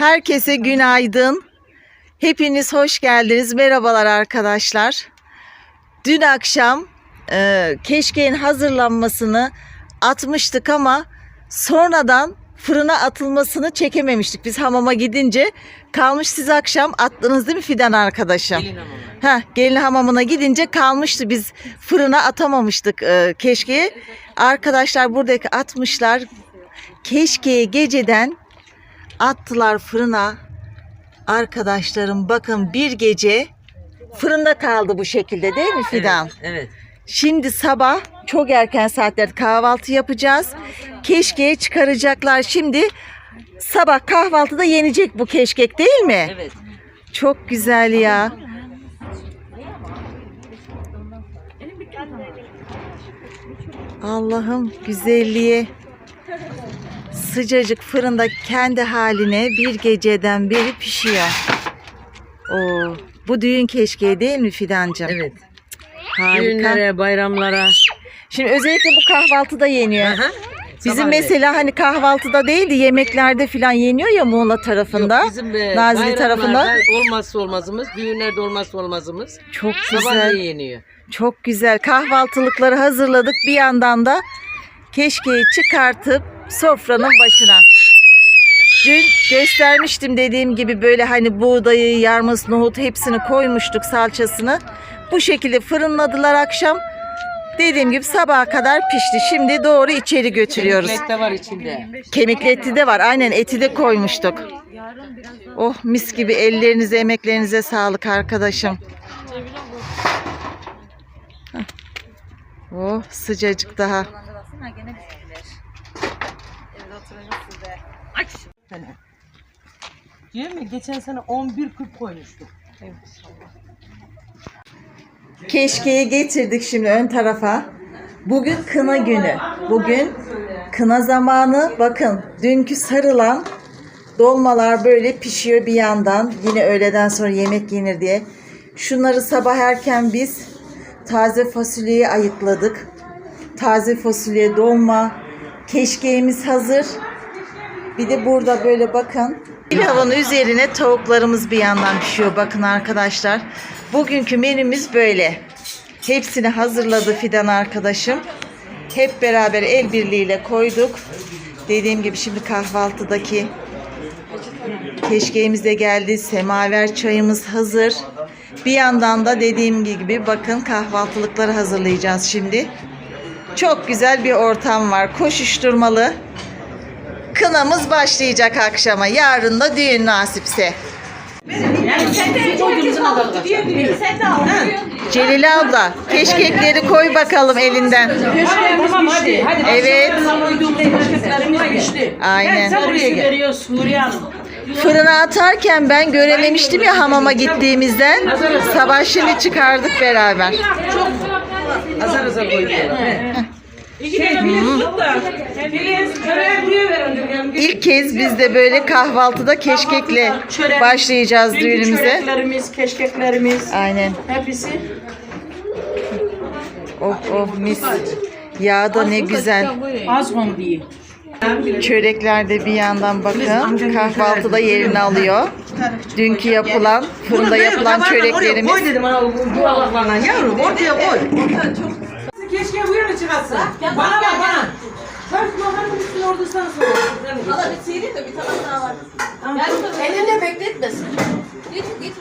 Herkese günaydın. Hepiniz hoş geldiniz. Merhabalar arkadaşlar. Dün akşam e, keşkeğin hazırlanmasını atmıştık ama sonradan fırına atılmasını çekememiştik. Biz hamama gidince kalmış siz akşam attınız değil mi Fidan arkadaşım? Gelin hamamı. Ha, gelin hamamına gidince kalmıştı. Biz fırına atamamıştık e, keşkeği. Arkadaşlar buradaki atmışlar. Keşkeği geceden attılar fırına. Arkadaşlarım bakın bir gece fırında kaldı bu şekilde değil mi Fidan? Evet, evet. Şimdi sabah çok erken saatlerde kahvaltı yapacağız. Keşkeği çıkaracaklar. Şimdi sabah kahvaltıda yenecek bu keşkek değil mi? Evet. Çok güzel ya. Allah'ım güzelliği. Sıcacık fırında kendi haline bir geceden beri pişiyor. Oo, bu düğün keşkeği değil mi Fidancığım? Evet. Harika. Düğünlere, bayramlara. Şimdi özellikle bu kahvaltıda yeniyor. Aha. Bizim Sabahleyin. mesela hani kahvaltıda değil de yemeklerde falan yeniyor ya Muğla tarafında. Yok, bizim e, Nazilli tarafında. olmazsa olmazımız, düğünlerde olmazsa olmazımız. Çok güzel. Sabahleyin yeniyor. Çok güzel. Kahvaltılıkları hazırladık. Bir yandan da keşkeyi çıkartıp sofranın başına. Dün göstermiştim dediğim gibi böyle hani buğdayı, yarmaz, nohut hepsini koymuştuk salçasını. Bu şekilde fırınladılar akşam. Dediğim gibi sabaha kadar pişti. Şimdi doğru içeri götürüyoruz. Ekmek de var içinde. Kemikli eti de var. Aynen eti de koymuştuk. Oh mis gibi ellerinize, emeklerinize sağlık arkadaşım. Hah. Oh sıcacık daha. Diyor mu? Geçen sene 11 küp koymuştuk. Keşkeyi getirdik şimdi ön tarafa. Bugün kına günü. Bugün kına zamanı. Bakın dünkü sarılan dolmalar böyle pişiyor bir yandan. Yine öğleden sonra yemek yenir diye. Şunları sabah erken biz taze fasulyeyi ayıkladık. Taze fasulye dolma. Keşkeğimiz hazır. Bir de burada böyle bakın. Pilavın üzerine tavuklarımız bir yandan pişiyor. Bakın arkadaşlar. Bugünkü menümüz böyle. Hepsini hazırladı Fidan arkadaşım. Hep beraber el birliğiyle koyduk. Dediğim gibi şimdi kahvaltıdaki keşkeğimiz de geldi. Semaver çayımız hazır. Bir yandan da dediğim gibi bakın kahvaltılıkları hazırlayacağız şimdi. Çok güzel bir ortam var. Koşuşturmalı. Kınamız başlayacak akşama. Yarın da düğün nasipse. Celile abla keşkekleri koy bakalım elinden. Evet. Aynen. Fırına atarken ben görememiştim ya hamama gittiğimizden. Sabah şimdi çıkardık beraber. Azar azar koyuyor. Şey, Filiz tut da. Filiz, çöreğe buraya verin. İlk kez biz de böyle kahvaltıda keşkekle başlayacağız Dünkü düğünümüze. Çöreklerimiz, keşkeklerimiz. Aynen. Hepsi. Oh oh mis. Yağ da ne güzel. Az kon diye. Çörekler de bir yandan bakın kahvaltıda yerini alıyor. Dünkü yapılan, fırında yapılan çöreklerimiz. Koy dedim yavrum ortaya koy. Keşke bu yana çıkarsın. Bana bak bana. Sen kulağının üstüne orada sana Valla bir seyredin de bir tane daha var. Elinde bekletmesin. Git git.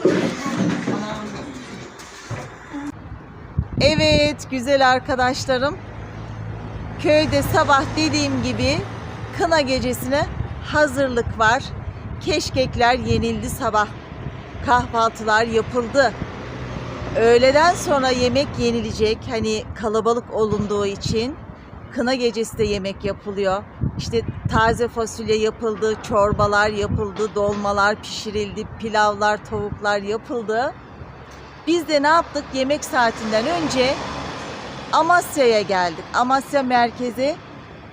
Evet güzel arkadaşlarım. Köyde sabah dediğim gibi kına gecesine hazırlık var. Keşkekler yenildi sabah. Kahvaltılar yapıldı. Öğleden sonra yemek yenilecek. Hani kalabalık olunduğu için kına gecesi de yemek yapılıyor. İşte taze fasulye yapıldı, çorbalar yapıldı, dolmalar pişirildi, pilavlar, tavuklar yapıldı. Biz de ne yaptık? Yemek saatinden önce Amasya'ya geldik. Amasya merkezi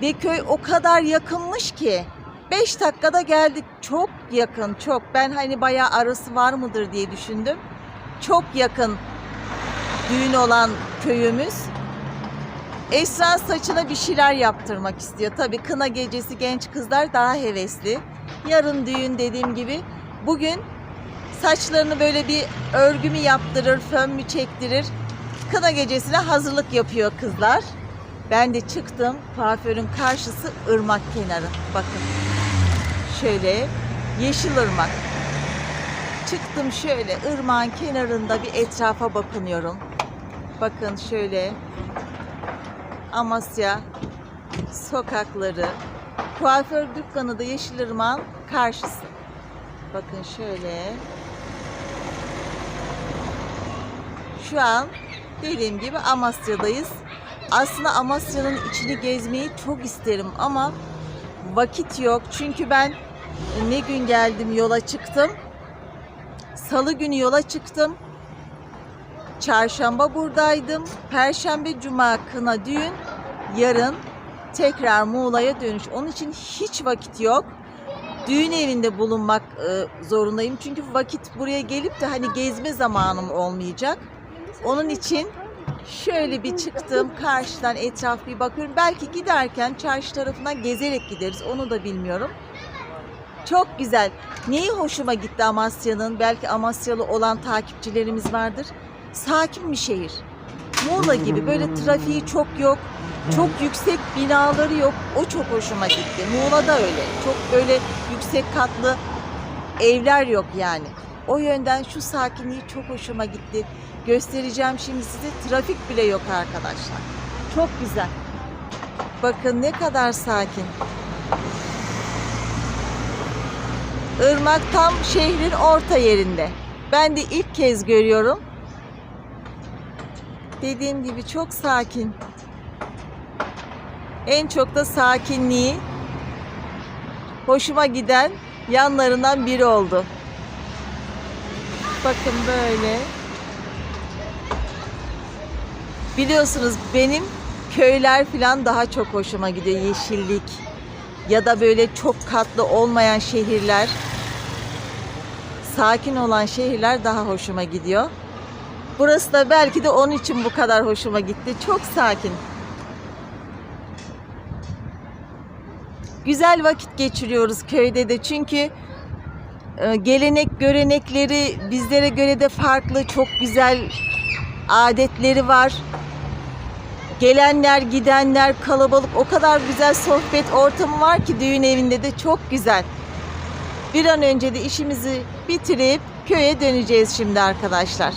ve köy o kadar yakınmış ki 5 dakikada geldik. Çok yakın, çok. Ben hani bayağı arası var mıdır diye düşündüm. Çok yakın düğün olan köyümüz. Esra saçına bir şeyler yaptırmak istiyor. Tabii kına gecesi genç kızlar daha hevesli. Yarın düğün dediğim gibi. Bugün saçlarını böyle bir örgü mü yaptırır, fön mü çektirir. Kına gecesine hazırlık yapıyor kızlar. Ben de çıktım. Kuaförün karşısı ırmak kenarı. Bakın. Şöyle yeşil ırmak. Çıktım şöyle ırmağın kenarında bir etrafa bakınıyorum. Bakın şöyle Amasya sokakları. Kuaför dükkanı da Yeşilırmak'ın karşısı. Bakın şöyle. Şu an dediğim gibi Amasya'dayız. Aslında Amasya'nın içini gezmeyi çok isterim ama vakit yok. Çünkü ben ne gün geldim yola çıktım. Salı günü yola çıktım. Çarşamba buradaydım. Perşembe, cuma kına düğün. Yarın tekrar Muğla'ya dönüş. Onun için hiç vakit yok. Düğün evinde bulunmak e, zorundayım. Çünkü vakit buraya gelip de hani gezme zamanım olmayacak. Onun için şöyle bir çıktım. Karşıdan etraf bir bakıyorum. Belki giderken çarşı tarafından gezerek gideriz. Onu da bilmiyorum. Çok güzel. Neyi hoşuma gitti Amasya'nın? Belki Amasyalı olan takipçilerimiz vardır. Sakin bir şehir. Muğla gibi böyle trafiği çok yok. Çok yüksek binaları yok. O çok hoşuma gitti. Muğla'da öyle. Çok böyle yüksek katlı evler yok yani. O yönden şu sakinliği çok hoşuma gitti. Göstereceğim şimdi size. Trafik bile yok arkadaşlar. Çok güzel. Bakın ne kadar sakin. Irmak tam şehrin orta yerinde. Ben de ilk kez görüyorum. Dediğim gibi çok sakin. En çok da sakinliği hoşuma giden yanlarından biri oldu. Bakın böyle. Biliyorsunuz benim köyler falan daha çok hoşuma gidiyor. Yeşillik ya da böyle çok katlı olmayan şehirler, sakin olan şehirler daha hoşuma gidiyor. Burası da belki de onun için bu kadar hoşuma gitti. Çok sakin. Güzel vakit geçiriyoruz köyde de çünkü e, gelenek görenekleri bizlere göre de farklı, çok güzel adetleri var. Gelenler, gidenler, kalabalık o kadar güzel sohbet ortamı var ki düğün evinde de çok güzel. Bir an önce de işimizi bitirip köye döneceğiz şimdi arkadaşlar.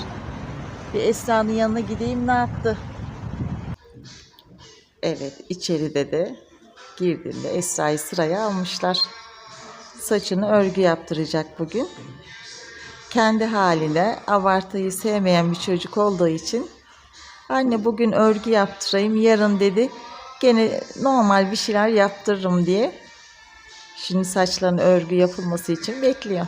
Bir Esra'nın yanına gideyim ne yaptı? Evet içeride de girdiğinde Esra'yı sıraya almışlar. Saçını örgü yaptıracak bugün. Kendi haline abartıyı sevmeyen bir çocuk olduğu için anne bugün örgü yaptırayım yarın dedi gene normal bir şeyler yaptırırım diye. Şimdi saçlarının örgü yapılması için bekliyor.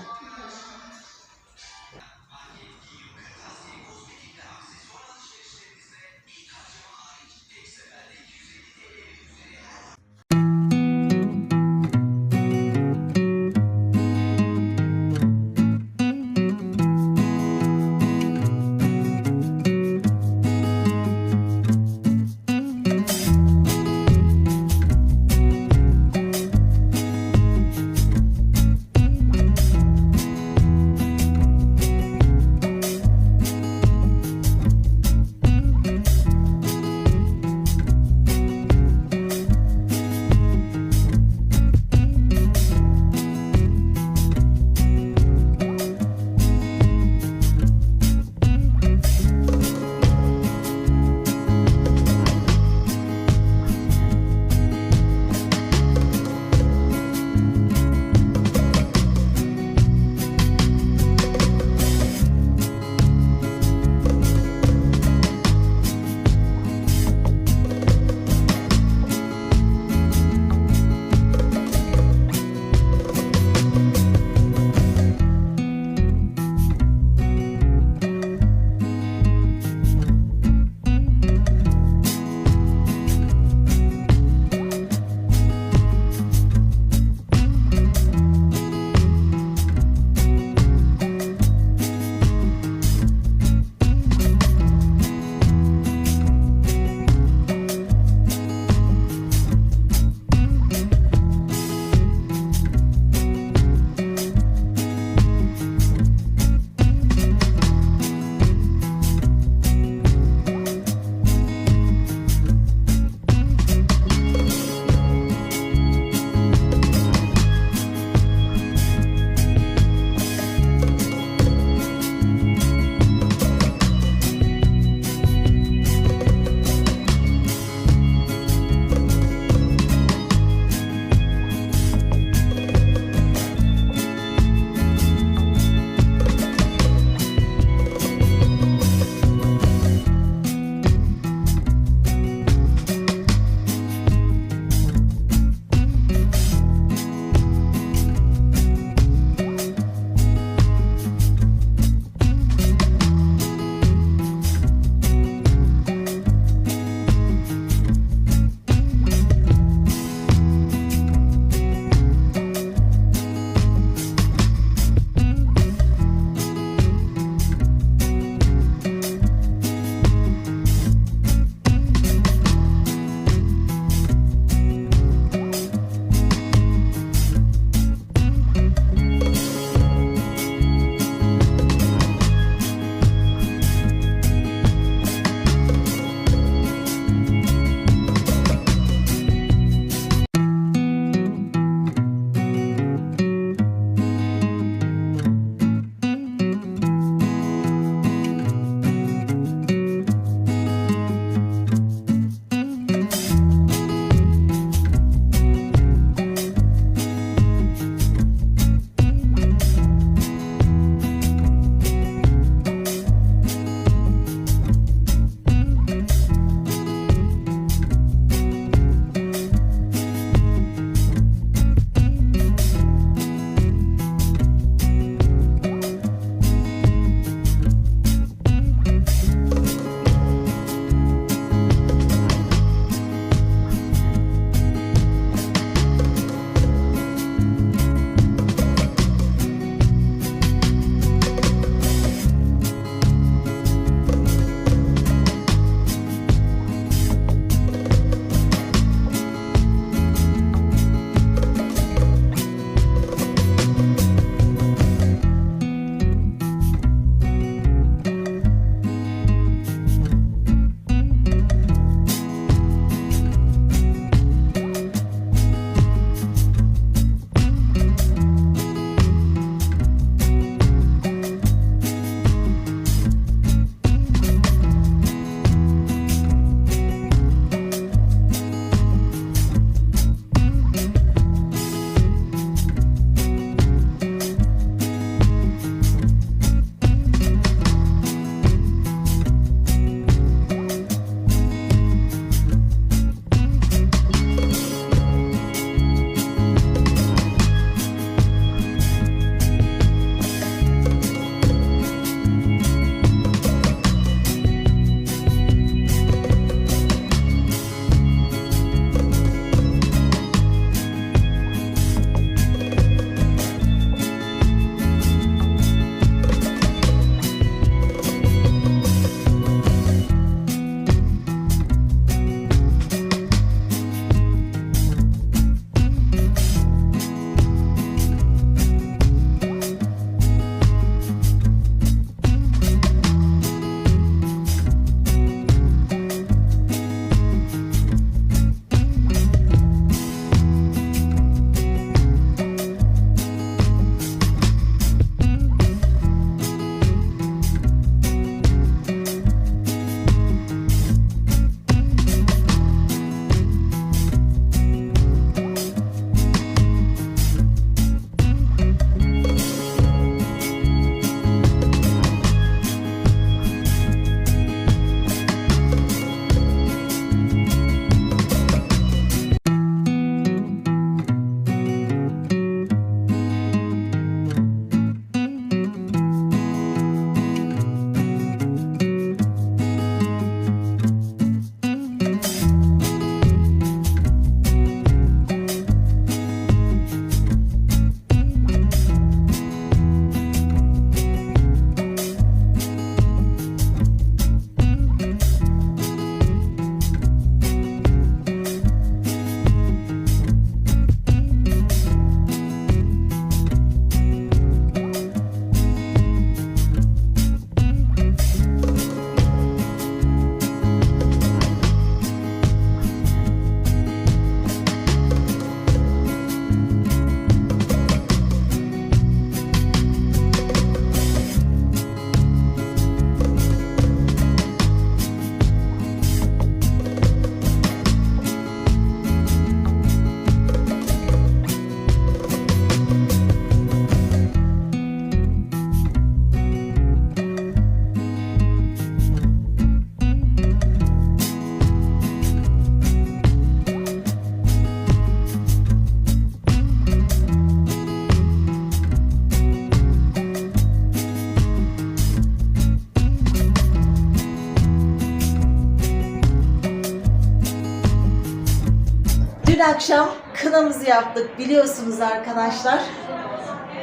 Akşam kınamızı yaptık biliyorsunuz arkadaşlar.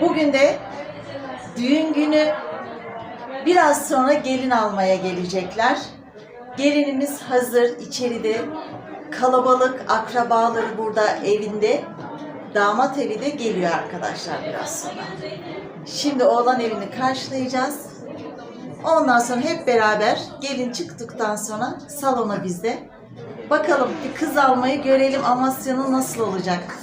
Bugün de düğün günü biraz sonra gelin almaya gelecekler. Gelinimiz hazır içeride. Kalabalık akrabaları burada evinde. Damat evi de geliyor arkadaşlar biraz sonra. Şimdi oğlan evini karşılayacağız. Ondan sonra hep beraber gelin çıktıktan sonra salona bizde. Bakalım bir kız almayı görelim Amasya'nın nasıl olacak.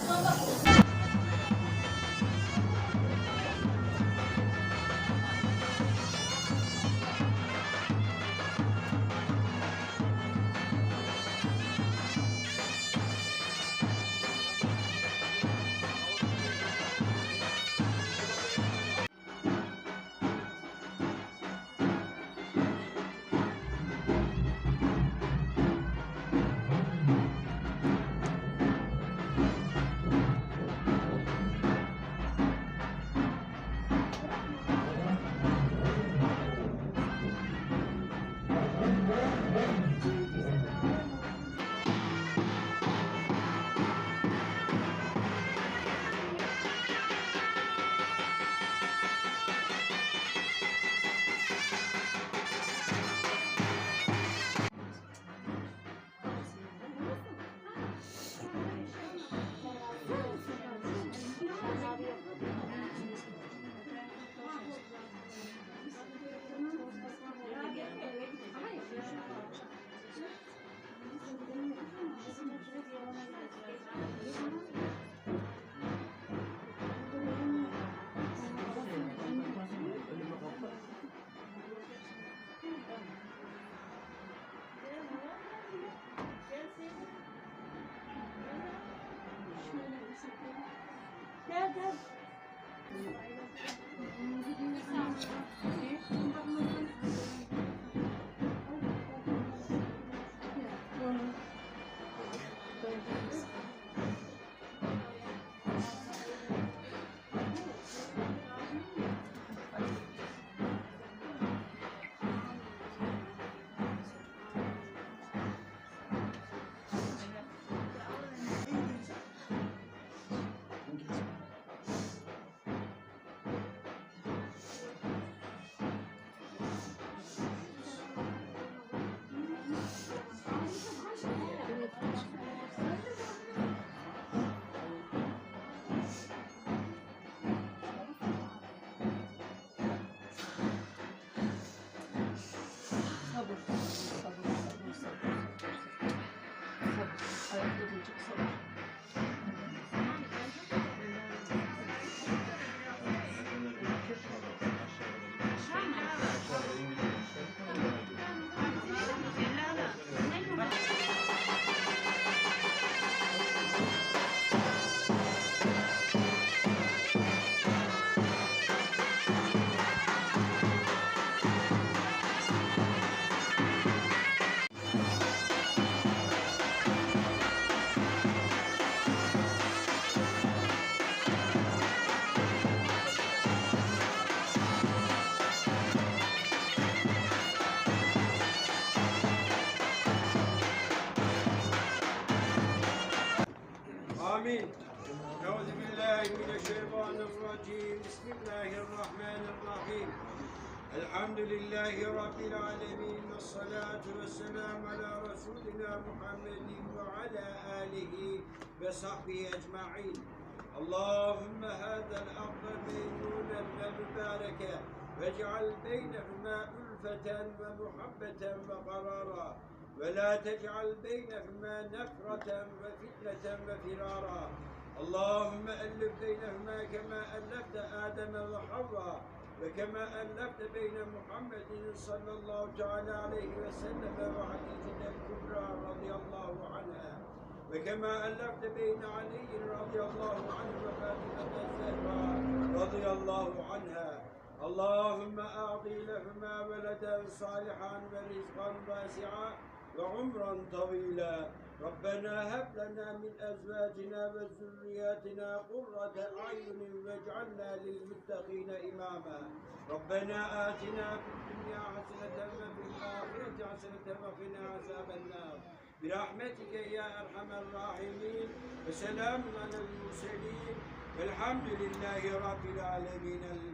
Tata Thank you. آمين. أعوذ بالله من الشيطان الرجيم. بسم الله الرحمن الرحيم. الحمد لله رب العالمين والصلاة والسلام على رسولنا محمد وعلى آله وصحبه أجمعين. اللهم هذا الأرض ميمونا ومباركا واجعل بينهما ألفة ومحبة وقرارا. ولا تجعل بينهما نفرة وفتنة وفرارا. اللهم ألف بينهما كما ألفت آدم وحواء وكما ألفت بين محمد صلى الله تعالى عليه وسلم وحديثنا الكبرى رضي الله عنها. وكما ألفت بين علي رضي الله عنه وفاطمة الزهراء رضي الله عنها. اللهم أعطي لهما ولدا صالحا ورزقا واسعا وعمرا طويلا. ربنا هب لنا من أزواجنا وذرياتنا قرة أعين واجعلنا للمتقين إماما. ربنا آتنا في الدنيا حسنة وفي الآخرة حسنة وقنا عذاب النار. برحمتك يا أرحم الراحمين. وسلام على المرسلين. والحمد لله رب العالمين.